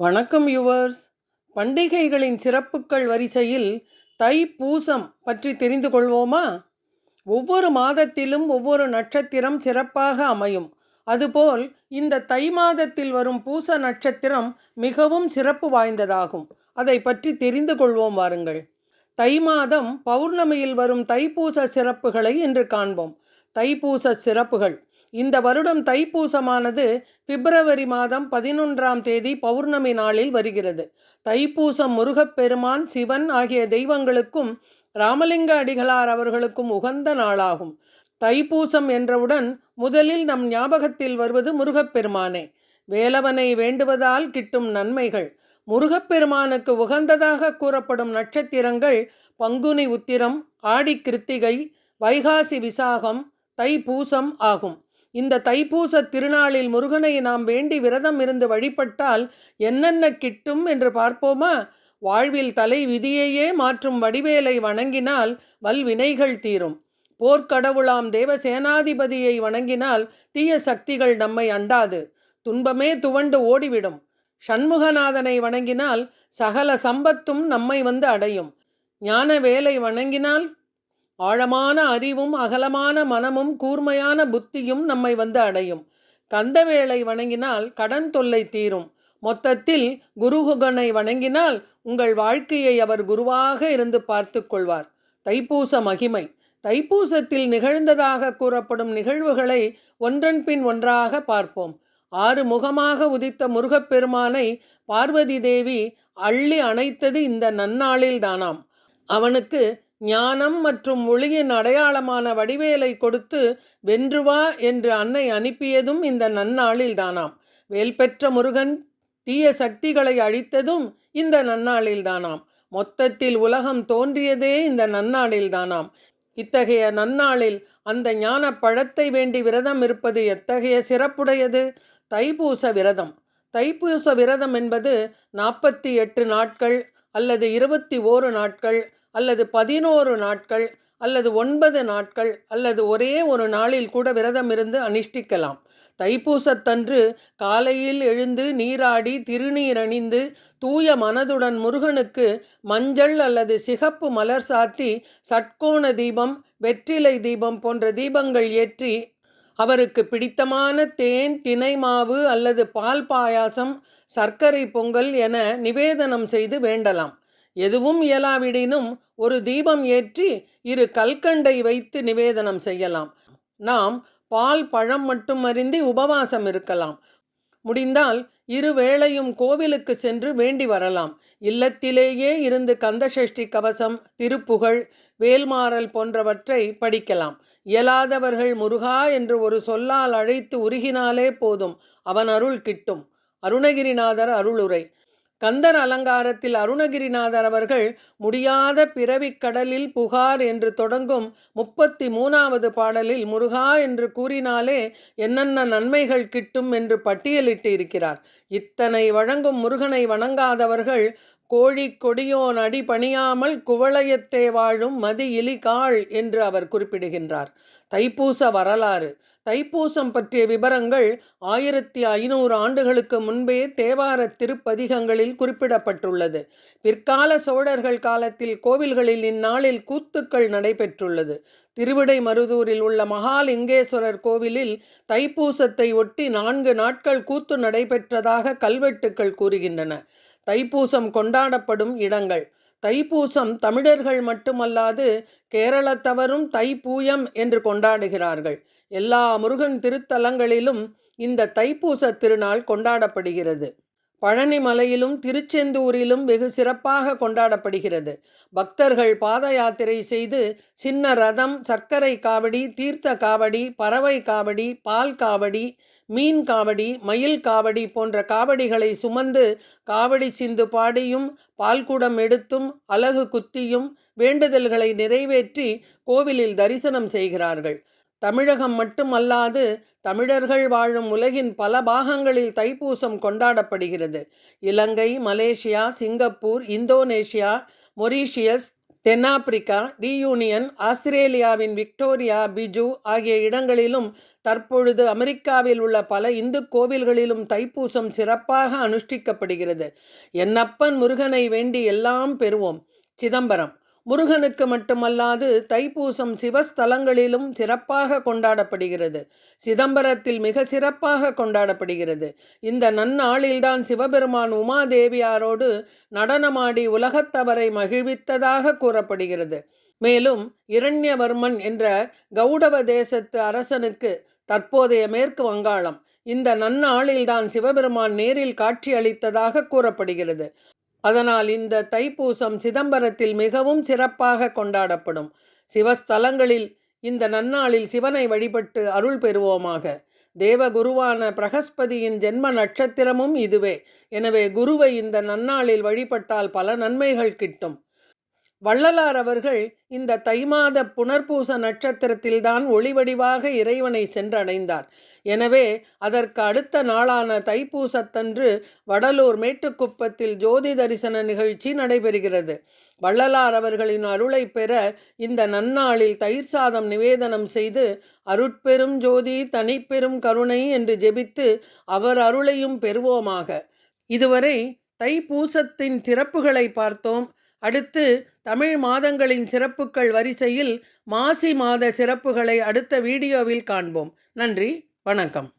வணக்கம் யுவர்ஸ். பண்டிகைகளின் சிறப்புகள் வரிசையில் தை பூசம் பற்றி தெரிந்து கொள்வோமா? ஒவ்வொரு மாதத்திலும் ஒவ்வொரு நட்சத்திரம் சிறப்பாக அமையும். அதுபோல் இந்த தை மாதத்தில் வரும் பூச நட்சத்திரம் மிகவும் சிறப்பு வாய்ந்ததாகும். அதை பற்றி தெரிந்து கொள்வோம் வாருங்கள். தை மாதம் பௌர்ணமியில் வரும் தைப்பூச சிறப்புகளை இன்று காண்போம். தைப்பூச சிறப்புகள். இந்த வருடம் தைப்பூசமானது பிப்ரவரி மாதம் பதினொன்றாம் தேதி பௌர்ணமி நாளில் வருகிறது. தைப்பூசம் முருகப்பெருமான் சிவன் ஆகிய தெய்வங்களுக்கும் ராமலிங்க அடிகளார் அவர்களுக்கும் உகந்த நாளாகும். தைப்பூசம் என்றவுடன் முதலில் நம் ஞாபகத்தில் வருவது முருகப்பெருமானே. வேலவனை வேண்டுவதால் கிட்டும் நன்மைகள். முருகப்பெருமானுக்கு உகந்ததாக கூறப்படும் நட்சத்திரங்கள் பங்குனி உத்திரம் ஆடி கிருத்திகை வைகாசி விசாகம் தைப்பூசம் ஆகும். இந்த தைப்பூச திருநாளில் முருகனை நாம் வேண்டி விரதம் இருந்து வழிபட்டால் என்னென்ன கிட்டும் என்று பார்ப்போமா? வாழ்வில் தலை விதியையே மாற்றும் வடிவேலை வணங்கினால் வல்வினைகள் தீரும். போர்க்கடவுளாம் தேவசேனாதிபதியை வணங்கினால் தீய சக்திகள் நம்மை அண்டாது. துன்பமே துவண்டு ஓடிவிடும். சண்முகநாதனை வணங்கினால் சகல சம்பத்தும் நம்மை வந்து அடையும். ஞான வேலை வணங்கினால் ஆழமான அறிவும் அகலமான மனமும் கூர்மையான புத்தியும் நம்மை வந்து அடையும். கந்தவேளை வணங்கினால் கடன் தொல்லை தீரும். மொத்தத்தில் குருகுகனை வணங்கினால் உங்கள் வாழ்க்கையை அவர் குருவாக இருந்து பார்த்து கொள்வார். தைப்பூச மகிமை. தைப்பூசத்தில் நிகழ்ந்ததாக கூறப்படும் நிகழ்வுகளை ஒன்றன் பின் ஒன்றாக பார்ப்போம். ஆறு முகமாக உதித்த முருகப்பெருமானை பார்வதி தேவி அள்ளி அணைத்தது இந்த நன்னாளில் தானாம். அவனுக்கு ஞானம் மற்றும் ஒளியின் அடையாளமான வடிவேலை கொடுத்து வென்று வா என்று அன்னை அனுப்பியதும் இந்த நன்னாளில் தானாம் வேல் பெற்ற முருகன் தீய சக்திகளை அழித்ததும் இந்த நன்னாளில் தானாம் மொத்தத்தில் உலகம் தோன்றியதே இந்த நன்னாளில் தானாம் இத்தகைய நன்னாளில் அந்த ஞான பழத்தை வேண்டி விரதம் இருப்பது எத்தகைய சிறப்புடையது? தைப்பூச விரதம். தைப்பூச விரதம் என்பது நாற்பத்தி எட்டு நாட்கள் அல்லது இருபத்தி ஓரு நாட்கள் அல்லது பதினோரு நாட்கள் அல்லது ஒன்பது நாட்கள் அல்லது ஒரே ஒரு நாளில் கூட விரதம் இருந்து அனுஷ்டிக்கலாம். தைப்பூசத்தன்று காலையில் எழுந்து நீராடி திருநீர் அணிந்து தூய மனதுடன் முருகனுக்கு மஞ்சள் அல்லது சிகப்பு மலர் சாத்தி சட்கோண தீபம் வெற்றிலை தீபம் போன்ற தீபங்கள் ஏற்றி அவருக்கு பிடித்தமான தேன் தினை மாவு அல்லது பால் பாயாசம் சர்க்கரை பொங்கல் என நிவேதனம் செய்து வேண்டலாம். எதுவும் இயலாவிடினும் ஒரு தீபம் ஏற்றி இரு கல்கண்டை வைத்து நிவேதனம் செய்யலாம். நாம் பால் பழம் மட்டும் அருந்தி உபவாசம் இருக்கலாம். முடிந்தால் இரு வேளையும் கோவிலுக்கு சென்று வேண்டி வரலாம். இல்லத்திலேயே இருந்து கந்தசஷ்டி கவசம் திருப்புகழ் வேல்மாறல் போன்றவற்றை படிக்கலாம். இயலாதவர்கள் முருகா என்று ஒரு சொல்லால் அழைத்து உருகினாலே போதும். அவன் அருள் கிட்டும். அருணகிரிநாதர் அருளுரை. கந்தர் அலங்காரத்தில் அருணகிரிநாதர் அவர்கள் முடியாத பிறவிக் கடலில் புகார் என்று தொடங்கும் முப்பத்தி மூணாவது பாடலில் முருகா என்று கூறினாலே என்னென்ன நன்மைகள் கிட்டும் என்று பட்டியலிட்டு இருக்கிறார். இத்தனை வழங்கும் முருகனை வணங்காதவர்கள் கோழி கொடியோன் அடி பணியாமல் குவளையத்தே வாழும் மதி இலிகாள் என்று அவர் குறிப்பிடுகின்றார். தைப்பூச வரலாறு. தைப்பூசம் பற்றிய விவரங்கள் ஆயிரத்தி ஐநூறு ஆண்டுகளுக்கு முன்பே தேவார திருப்பதிகங்களில் குறிப்பிடப்பட்டுள்ளது. பிற்கால சோழர்கள் காலத்தில் கோவில்களில் இந்நாளில் கூத்துக்கள் நடைபெற்றுள்ளது. திருவிடை மருதூரில் உள்ள மகாலிங்கேஸ்வரர் கோவிலில் தைப்பூசத்தை ஒட்டி நான்கு நாட்கள் கூத்து நடைபெற்றதாக கல்வெட்டுக்கள் கூறுகின்றன. தைப்பூசம் கொண்டாடப்படும் இடங்கள். தைப்பூசம் தமிழர்கள் மட்டுமல்லாது கேரளத்தவரும் தைப்பூயம் என்று கொண்டாடுகிறார்கள். எல்லா முருகன் திருத்தலங்களிலும் இந்த தைப்பூச திருநாள் கொண்டாடப்படுகிறது. பழனி மலையிலும் திருச்செந்தூரிலும் வெகு சிறப்பாக கொண்டாடப்படுகிறது. பக்தர்கள் பாத யாத்திரை செய்து சின்ன ரதம் சர்க்கரை காவடி தீர்த்த காவடி பறவை காவடி பால் காவடி மீன் காவடி மயில் காவடி போன்ற காவடிகளை சுமந்து காவடி சிந்து பாடியும் பால்குடம் எடுத்தும் அலகு குத்தியும் வேண்டுதல்களை நிறைவேற்றி கோவிலில் தரிசனம் செய்கிறார்கள். தமிழகம் மட்டுமல்லாது தமிழர்கள் வாழும் உலகின் பல பாகங்களில் தைப்பூசம் கொண்டாடப்படுகிறது. Ilangai Malaysia Singapore Indonesia Mauritius தென்னாப்பிரிக்கா ரீயூனியன் ஆஸ்திரேலியாவின் விக்டோரியா பிஜு ஆகிய இடங்களிலும் தற்பொழுது அமெரிக்காவில் உள்ள பல இந்து கோவில்களிலும் தைப்பூசம் சிறப்பாக அனுஷ்டிக்கப்படுகிறது. என்னப்பன் முருகனை வேண்டி எல்லாம் பெறுவோம். சிதம்பரம். முருகனுக்கு மட்டுமல்லாது தைப்பூசம் சிவஸ்தலங்களிலும் சிறப்பாக கொண்டாடப்படுகிறது. சிதம்பரத்தில் மிக சிறப்பாக கொண்டாடப்படுகிறது. இந்த நன்னாளில்தான் சிவபெருமான் உமாதேவியாரோடு நடனமாடி உலகத்தவரை மகிழ்வித்ததாக கூறப்படுகிறது. மேலும் இரண்யவர்மன் என்ற கௌடவ தேசத்து அரசனுக்கு தற்போதைய மேற்கு வங்காளம். இந்த நன்னாளில்தான் சிவபெருமான் நேரில் காட்சி அளித்ததாக கூறப்படுகிறது. அதனால் இந்த தைப்பூசம் சிதம்பரத்தில் மிகவும் சிறப்பாக கொண்டாடப்படும். சிவஸ்தலங்களில் இந்த நன்னாளில் சிவனை வழிபட்டு அருள் பெறுவோமாக. தேவகுருவான பிரகஸ்பதியின் ஜென்ம நட்சத்திரமும் இதுவே. எனவே குருவை இந்த நன்னாளில் வழிபட்டால் பல நன்மைகள் கிட்டும். வள்ளலார் அவர்கள் இந்த தைமாத புனர்பூச நட்சத்திரத்தில்தான் ஒளிவடிவாக இறைவனை சென்றடைந்தார். எனவே அதற்கு அடுத்த நாளான தைப்பூசத்தன்று வடலூர் மேட்டுக்குப்பத்தில் ஜோதி தரிசன நிகழ்ச்சி நடைபெறுகிறது. வள்ளலார் அவர்களின் அருளை பெற இந்த நன்னாளில் தயிர் சாதம் நிவேதனம் செய்து அருட்பெரும் ஜோதி தனிப்பெரும் கருணை என்று ஜெபித்து அவர் அருளையும் பெறுவோமாக. இதுவரை தைப்பூசத்தின் சிறப்புகளை பார்த்தோம். அடுத்து தமிழ் மாதங்களின் சிறப்புகள் வரிசையில் மாசி மாத சிறப்புகளை அடுத்த வீடியோவில் காண்போம். நன்றி வணக்கம்.